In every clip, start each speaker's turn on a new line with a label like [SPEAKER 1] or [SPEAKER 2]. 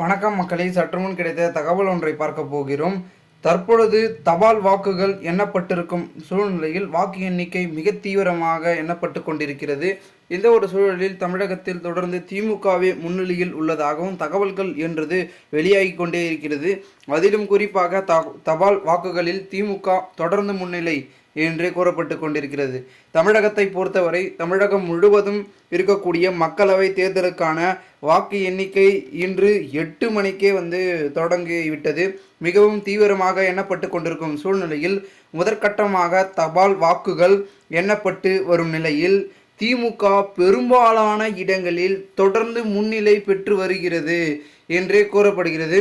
[SPEAKER 1] வணக்கம் மக்களே சற்றுமுன் கிடைத்த தகவல் ஒன்றை பார்க்க போகிறோம். தற்பொழுது தபால் வாக்குகள் எண்ணப்பட்டிருக்கும் சூழ்நிலையில் வாக்கு எண்ணிக்கை மிக தீவிரமாக எண்ணப்பட்டு கொண்டிருக்கிறது. இந்த ஒரு சூழலில் தமிழகத்தில் தொடர்ந்து திமுகவே முன்னிலையில் உள்ளதாகவும் தகவல்கள் என்றது வெளியாகி கொண்டே இருக்கிறது. அதிலும் குறிப்பாக த தபால் வாக்குகளில் திமுக தொடர்ந்து முன்னிலை என்றே கூறப்பட்டு கொண்டிருக்கிறது. தமிழகத்தை பொறுத்தவரை தமிழகம் முழுவதும் இருக்கக்கூடிய மக்களவை தேர்தலுக்கான வாக்கு எண்ணிக்கை இன்று எட்டு மணிக்கே வந்து தொடங்கிவிட்டது. மிகவும் தீவிரமாக எண்ணப்பட்டு கொண்டிருக்கும் சூழ்நிலையில் முதற்கட்டமாக தபால் வாக்குகள் எண்ணப்பட்டு வரும் நிலையில் திமுக பெரும்பாலான இடங்களில் தொடர்ந்து முன்னிலை பெற்று வருகிறது என்றே கூறப்படுகிறது.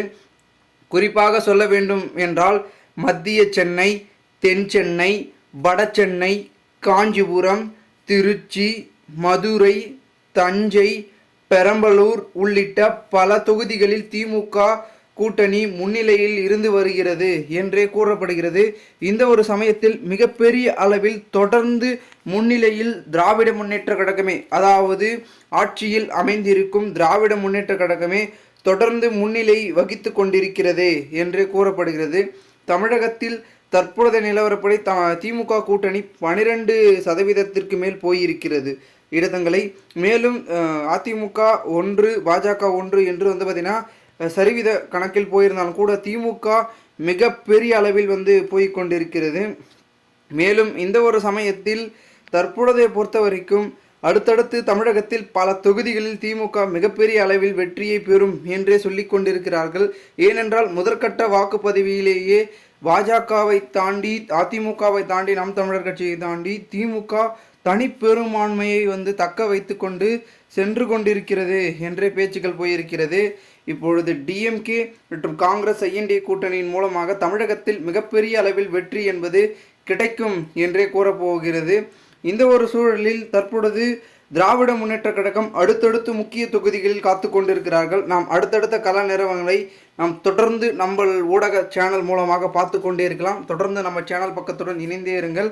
[SPEAKER 1] குறிப்பாக சொல்ல வேண்டும் என்றால் மத்திய சென்னை தென் சென்னை வடசென்னை காஞ்சிபுரம் திருச்சி மதுரை தஞ்சை பெரம்பலூர் உள்ளிட்ட பல தொகுதிகளில் திமுக கூட்டணி முன்னிலையில் இருந்து வருகிறது என்றே கூறப்படுகிறது. இந்த ஒரு சமயத்தில் மிகப்பெரிய அளவில் தொடர்ந்து முன்னிலையில் திராவிட முன்னேற்ற கழகமே அதாவது ஆட்சியில் அமைந்திருக்கும் திராவிட முன்னேற்ற கழகமே தொடர்ந்து முன்னிலை வகித்து கொண்டிருக்கிறது என்றே கூறப்படுகிறது. தமிழகத்தில் தற்பொழுதைய நிலவரப்படி த திமுக கூட்டணி பனிரெண்டு சதவீதத்திற்கு மேல் போயிருக்கிறது. இடத்தங்களை மேலும் அதிமுக ஒன்று பாஜக ஒன்று என்று வந்து பார்த்திங்கன்னா சரிவித கணக்கில் போயிருந்தாலும் கூட திமுக மிகப்பெரிய அளவில் வந்து போய் கொண்டிருக்கிறது மேலும் இந்த ஒரு சமயத்தில் தற்பொழுதை பொறுத்த வரைக்கும் அடுத்தடுத்து தமிழகத்தில் பல தொகுதிகளில் திமுக மிகப்பெரிய அளவில் வெற்றியை பெறும் என்றே சொல்லிக் கொண்டிருக்கிறார்கள். ஏனென்றால் முதற்கட்ட வாக்குப்பதிவிலேயே பாஜகவை தாண்டி அதிமுகவை தாண்டி நாம் தமிழர் கட்சியை தாண்டி திமுக தனிப்பெரும்பான்மையை வந்து தக்க வைத்து கொண்டு சென்று கொண்டிருக்கிறது என்றே பேச்சுக்கள் போயிருக்கிறது. இப்பொழுது டிஎம்கே மற்றும் காங்கிரஸ் ஐஎன்டி கூட்டணியின் மூலமாக தமிழகத்தில் மிகப்பெரிய அளவில் வெற்றி என்பது கிடைக்கும் என்றே கூறப்போகிறது. இந்த ஒரு சூழலில் தற்பொழுது திராவிட முன்னேற்ற கழகம் அடுத்தடுத்து முக்கிய தொகுதிகளில் காத்து கொண்டிருக்கிறார்கள். நாம் அடுத்தடுத்த கல நிறுவனங்களை நாம் தொடர்ந்து நம்ம ஊடக சேனல் மூலமாக பார்த்து கொண்டே இருக்கலாம். தொடர்ந்து நம்ம சேனல் பக்கத்துடன் இணைந்தே இருங்கள்.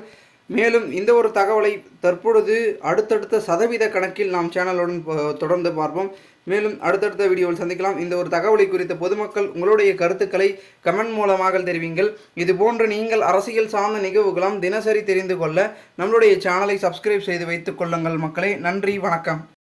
[SPEAKER 1] மேலும் இந்த ஒரு தகவலை தற்பொழுது அடுத்தடுத்த சதவீத கணக்கில் நாம் சேனலுடன் தொடர்ந்து பார்ப்போம். மேலும் அடுத்தடுத்த வீடியோவில் சந்திக்கலாம். இந்த ஒரு தகவலை குறித்த பொதுமக்கள் உங்களுடைய கருத்துக்களை கமெண்ட் மூலமாக தெரிவிங்கள். இது போன்று நீங்கள் அரசியல் சார்ந்த நிகழ்வுகளும் தினசரி தெரிந்து கொள்ள நம்மளுடைய சேனலை சப்ஸ்கிரைப் செய்து வைத்துக் கொள்ளுங்கள் மக்களே. நன்றி வணக்கம்.